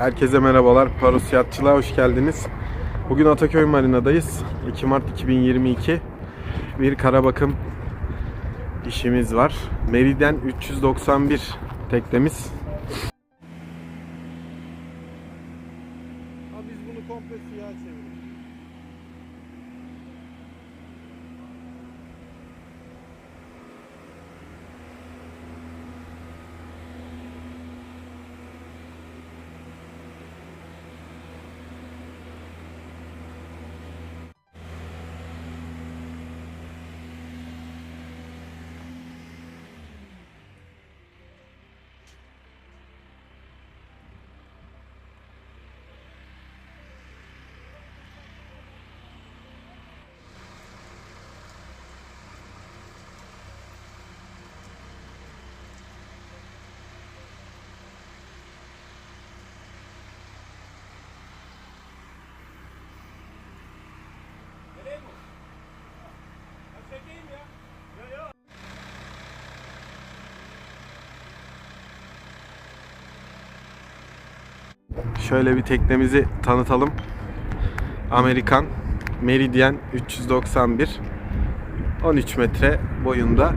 Herkese merhabalar. Paros Yatçılığa hoş geldiniz. Bugün Ataköy Marina'dayız. 2 Mart 2022. Bir kara bakım işimiz var. Meridian 391 teknemiz. biz bunu komple siyah çevirdik. Şöyle bir teknemizi tanıtalım. Amerikan Meridian 391 13 metre boyunda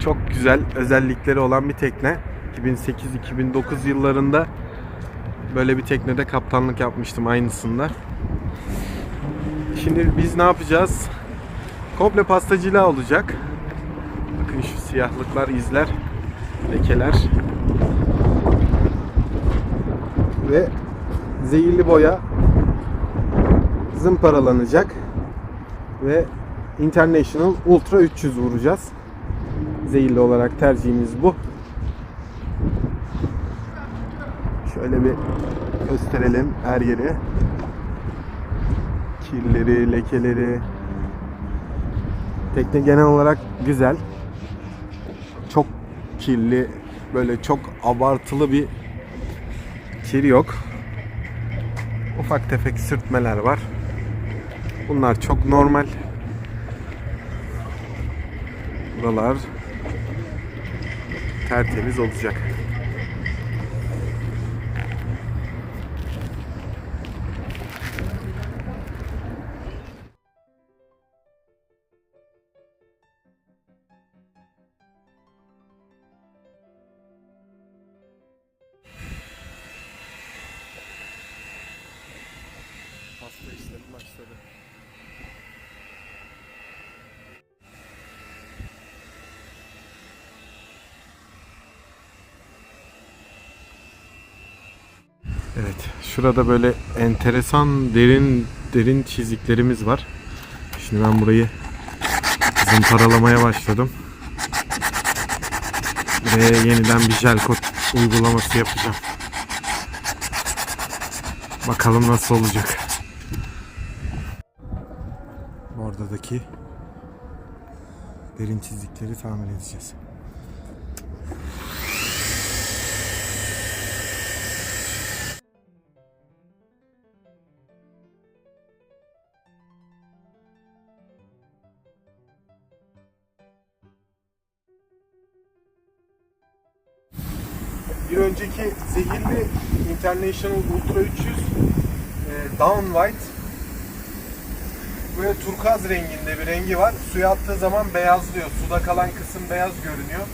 çok güzel özellikleri olan bir tekne. 2008-2009 yıllarında böyle bir teknede kaptanlık yapmıştım aynısında. Şimdi biz ne yapacağız? Komple pastacılığa olacak. Bakın şu siyahlıklar, izler, lekeler. Ve zehirli boya zımparalanacak ve International Ultra 300 vuracağız. Zehirli olarak tercihimiz bu. Şöyle bir gösterelim her yeri. Kirleri, lekeleri. Tekne genel olarak güzel. Çok kirli, böyle çok abartılı bir kir yok. Ufak tefek sürtmeler var. Bunlar çok normal. Buralar tertemiz olacak. Başladı. Evet, şurada böyle enteresan derin derin çiziklerimiz var. Şimdi ben burayı zımparalamaya başladım. Ve yeniden bir jel kot uygulaması yapacağım. Bakalım nasıl olacak. Oradaki derin çizikleri tamir edeceğiz. Bir önceki zehirli International Ultra 300 e, Down White böyle turkuaz renginde bir rengi var. Suya attığı zaman beyazlıyor. Suda kalan kısım beyaz görünüyor.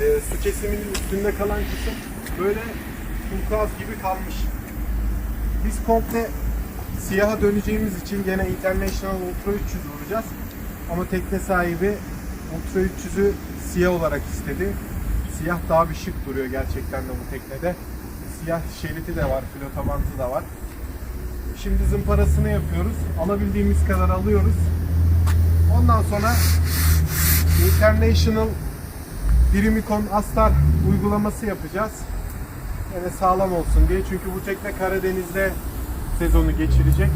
E, su kesiminin üstünde kalan kısım böyle turkuaz gibi kalmış. Biz komple siyaha döneceğimiz için gene International Ultra 300 vuracağız. Ama tekne sahibi Ultra 300'ü siyah olarak istedi. Siyah daha bir şık duruyor gerçekten de bu teknede. Siyah şeriti de var, flotabantı da var. Şimdi zımparasını yapıyoruz. Alabildiğimiz kadar alıyoruz. Ondan sonra International Birimikon Astar uygulaması yapacağız. Yani sağlam olsun diye. Çünkü bu tekne Karadeniz'de sezonu geçirecek.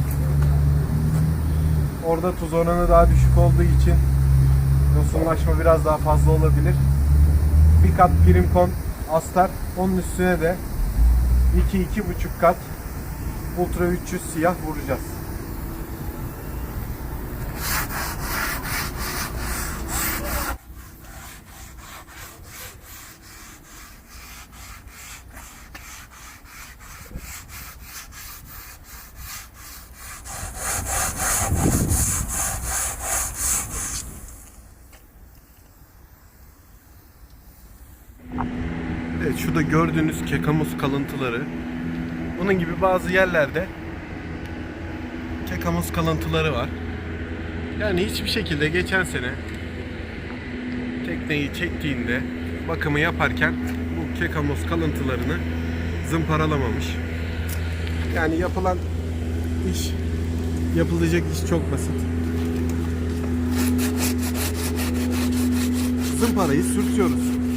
Orada tuz oranı daha düşük olduğu için yosunlaşma biraz daha fazla olabilir. Bir kat Primkon Astar. Onun üstüne de 2-2,5 kat Ultra 300 siyah vuracağız. Evet şurada gördüğünüz kekamuz kalıntıları bunun gibi bazı yerlerde kekamus kalıntıları var. Yani hiçbir şekilde geçen sene tekneyi çektiğinde bakımı yaparken bu kekamus kalıntılarını zımparalamamış. Yani yapılan iş yapılacak iş çok basit. Zımparayı sürtüyoruz.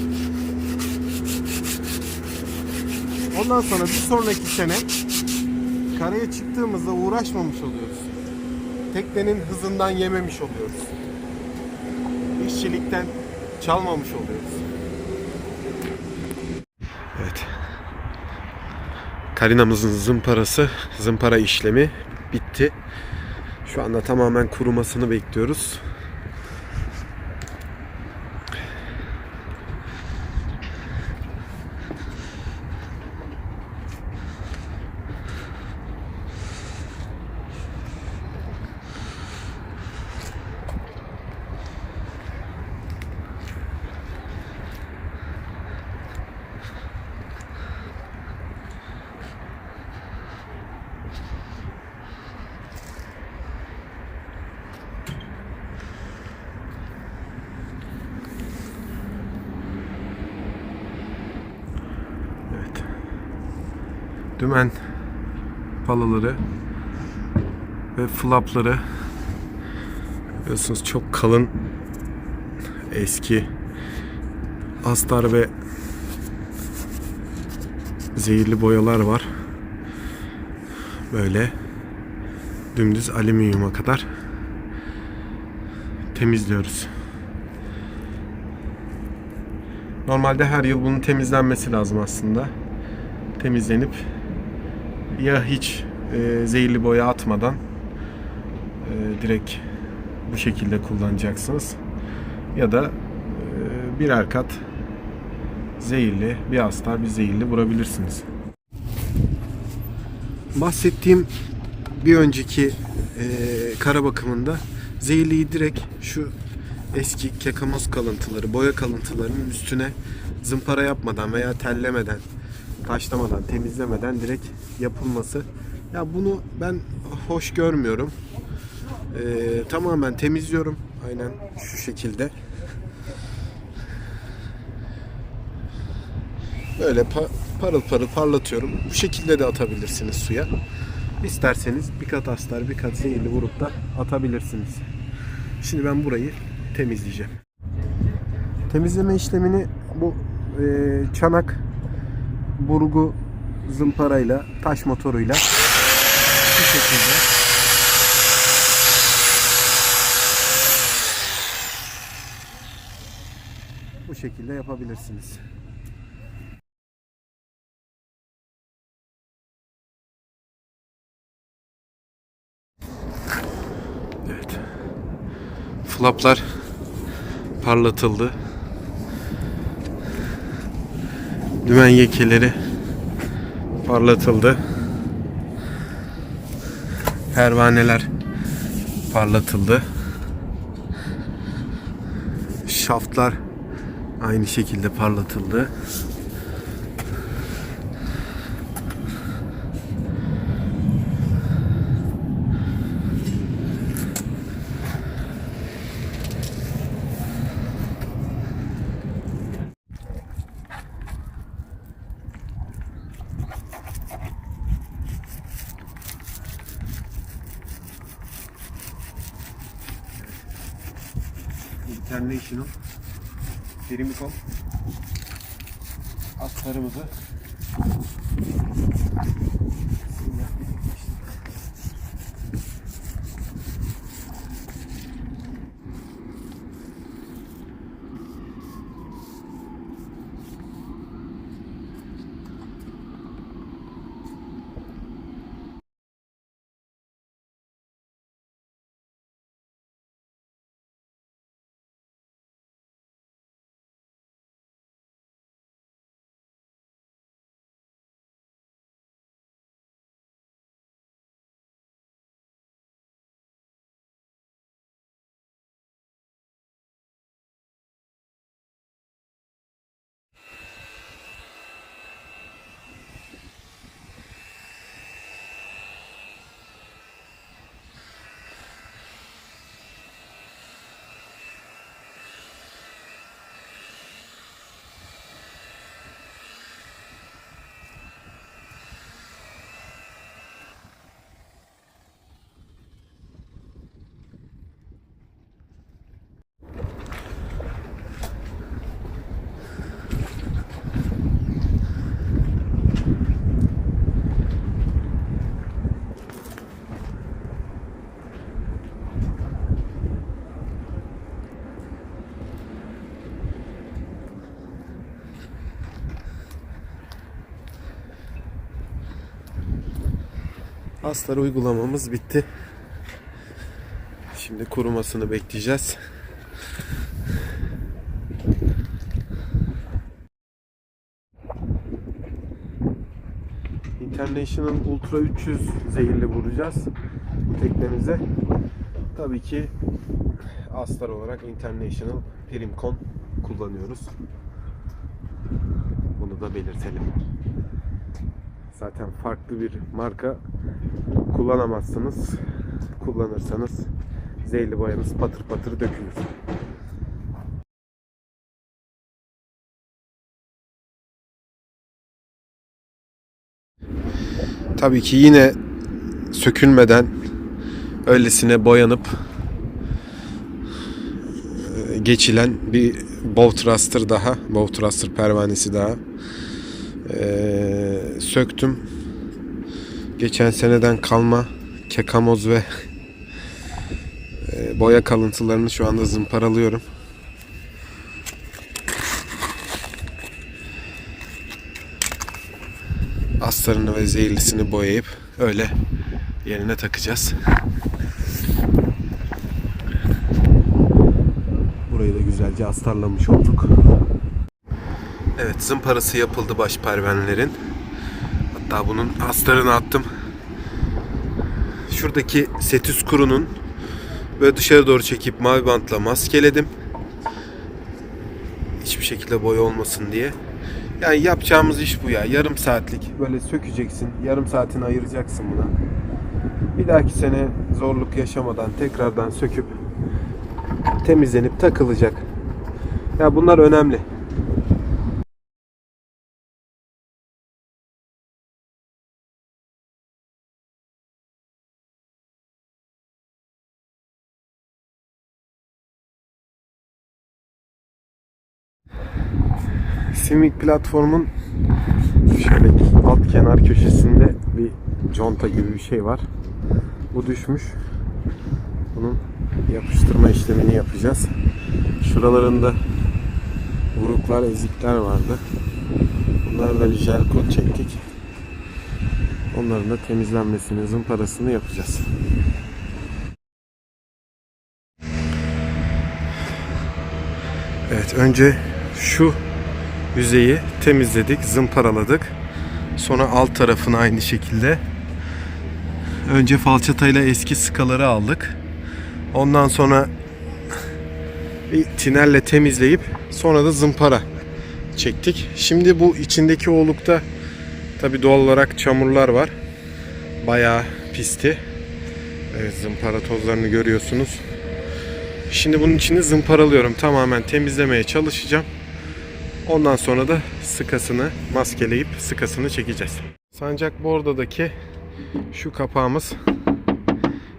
Ondan sonra bir sonraki sene karaya çıktığımızda uğraşmamış oluyoruz. Teknenin hızından yememiş oluyoruz. İşçilikten çalmamış oluyoruz. Evet. Karinamızın zımparası, zımpara işlemi bitti. Şu anda tamamen kurumasını bekliyoruz. Evet. Dümen palaları ve flapları biliyorsunuz çok kalın eski astar ve zehirli boyalar var. Böyle dümdüz alüminyuma kadar temizliyoruz. Normalde her yıl bunun temizlenmesi lazım aslında. Temizlenip ya hiç e, zehirli boya atmadan e, direkt bu şekilde kullanacaksınız. Ya da e, birer kat zehirli, bir astar bir zehirli vurabilirsiniz. Bahsettiğim bir önceki e, kara bakımında zehirliyi direkt şu eski kekamoz kalıntıları, boya kalıntılarının üstüne zımpara yapmadan veya tellemeden, taşlamadan, temizlemeden direkt yapılması. Ya bunu ben hoş görmüyorum. Ee, tamamen temizliyorum. Aynen şu şekilde. Böyle pa- parıl parıl parlatıyorum. Bu şekilde de atabilirsiniz suya. İsterseniz bir kat astar, bir kat zehirli vurup da atabilirsiniz. Şimdi ben burayı temizleyeceğim. Temizleme işlemini bu e, çanak burgu zımparayla, taş motoruyla bu şekilde bu şekilde yapabilirsiniz. Evet. Flaplar parlatıldı. Dümen yekeleri parlatıldı. Pervaneler parlatıldı. Şaftlar aynı şekilde parlatıldı. International Firmicom astarımızı Astar uygulamamız bitti. Şimdi kurumasını bekleyeceğiz. International Ultra 300 zehirli vuracağız teknemize. Tabii ki Astar olarak International Primcon kullanıyoruz. Bunu da belirtelim. Zaten farklı bir marka kullanamazsınız. Kullanırsanız zehirli boyanız patır patır dökülür. Tabii ki yine sökülmeden öylesine boyanıp e, geçilen bir bow thruster daha, bow thruster pervanesi daha Ee, söktüm. Geçen seneden kalma kekamoz ve e, boya kalıntılarını şu anda zımparalıyorum. Astarını ve zehirlisini boyayıp öyle yerine takacağız. Burayı da güzelce astarlamış olduk. Evet zımparası yapıldı baş pervanelerin. Hatta bunun astarını attım. Şuradaki setüs kurunun böyle dışarı doğru çekip mavi bantla maskeledim. Hiçbir şekilde boya olmasın diye. Yani yapacağımız iş bu ya. Yarım saatlik böyle sökeceksin. Yarım saatini ayıracaksın buna. Bir dahaki sene zorluk yaşamadan tekrardan söküp temizlenip takılacak. Ya bunlar önemli. Simik platformun şöyle alt kenar köşesinde bir conta gibi bir şey var. Bu düşmüş. Bunun yapıştırma işlemini yapacağız. Şuralarında vuruklar, ezikler vardı. Bunlarla bir jel kod çektik. Onların da temizlenmesini, zımparasını yapacağız. Evet, önce şu yüzeyi temizledik, zımparaladık. Sonra alt tarafını aynı şekilde. Önce falçatayla eski sıkaları aldık. Ondan sonra bir tinelle temizleyip sonra da zımpara çektik. Şimdi bu içindeki olukta tabi doğal olarak çamurlar var. Bayağı pisti. Evet, zımpara tozlarını görüyorsunuz. Şimdi bunun içini zımparalıyorum. Tamamen temizlemeye çalışacağım. Ondan sonra da sıkasını maskeleyip sıkasını çekeceğiz. Sancak bordadaki şu kapağımız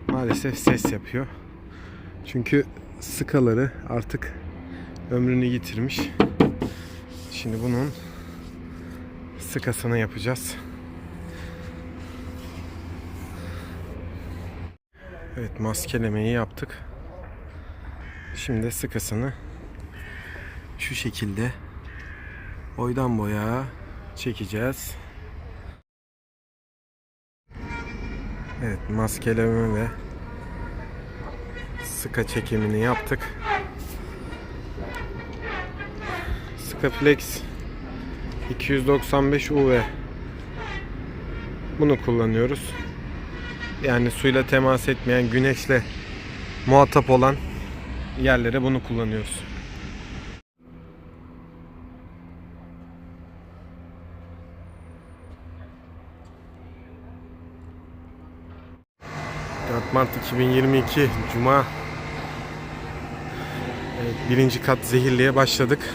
maalesef ses yapıyor. Çünkü sıkaları artık ömrünü yitirmiş. Şimdi bunun sıkasını yapacağız. Evet maskelemeyi yaptık. Şimdi sıkasını şu şekilde boydan boya çekeceğiz. Evet maskeleme ve sıka çekimini yaptık. Skaflex 295 UV bunu kullanıyoruz. Yani suyla temas etmeyen güneşle muhatap olan yerlere bunu kullanıyoruz. Mart 2022 Cuma... Evet, birinci kat zehirliğe başladık.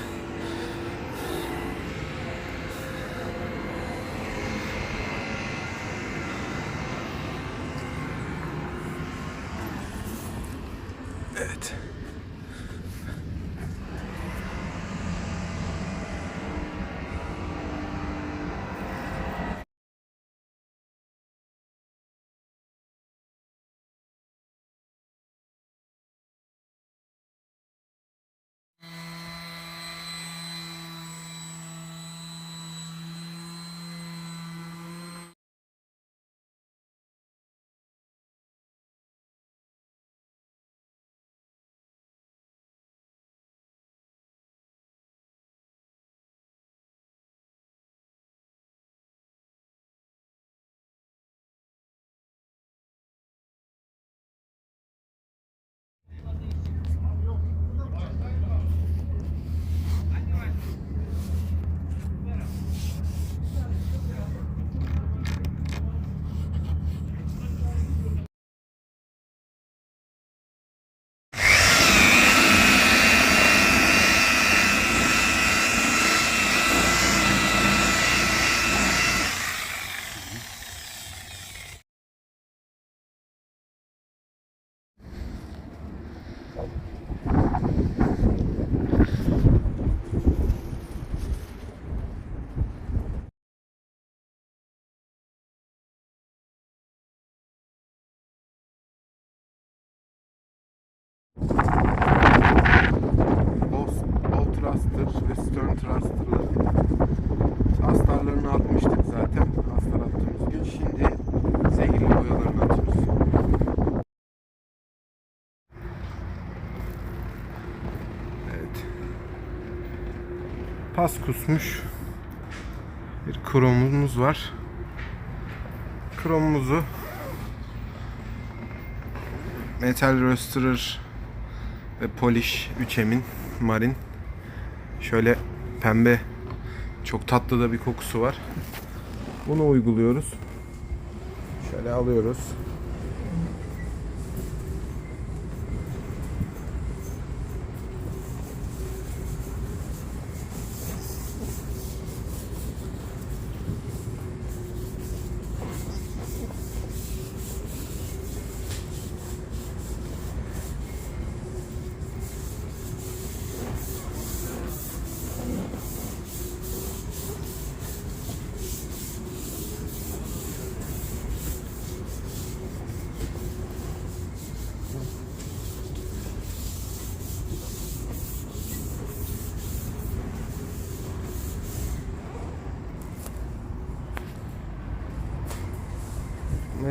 Pas kusmuş bir kromumuz var. Kromumuzu Metal Roasterer ve Polish 3M'in Marin şöyle pembe çok tatlı da bir kokusu var. Bunu uyguluyoruz. Şöyle alıyoruz.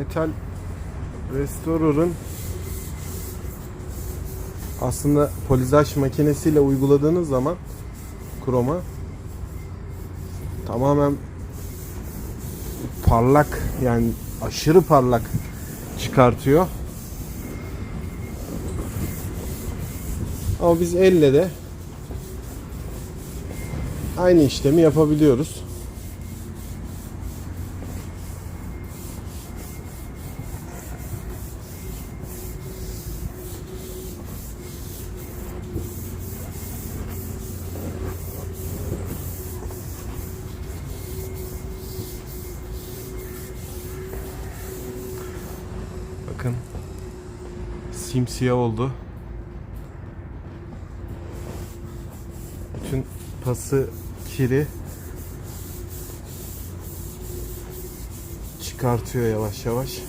Metal Restorer'ın aslında polizaj makinesiyle uyguladığınız zaman kroma tamamen parlak yani aşırı parlak çıkartıyor. Ama biz elle de aynı işlemi yapabiliyoruz. Bakın simsiyah oldu. Bütün pası kiri çıkartıyor yavaş yavaş.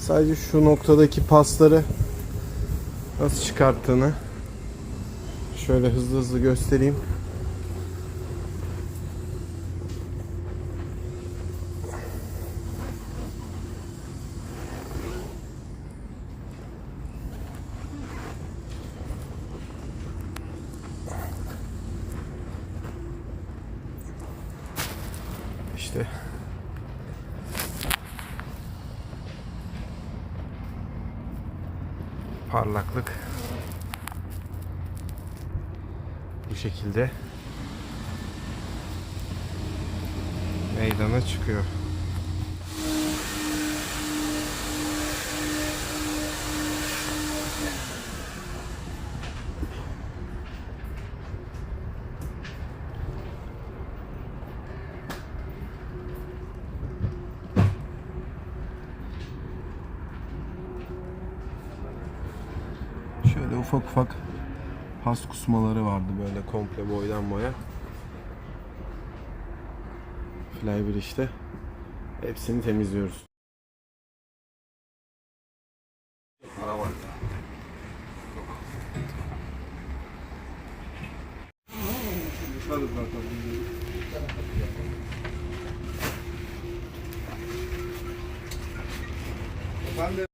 Sadece şu noktadaki pasları nasıl çıkarttığını Şöyle hızlı hızlı göstereyim. İşte parlaklık bu şekilde meydana çıkıyor. Şöyle ufak ufak pas kusmaları vardı böyle komple boydan boya. Fly bir işte. Hepsini temizliyoruz. Ben de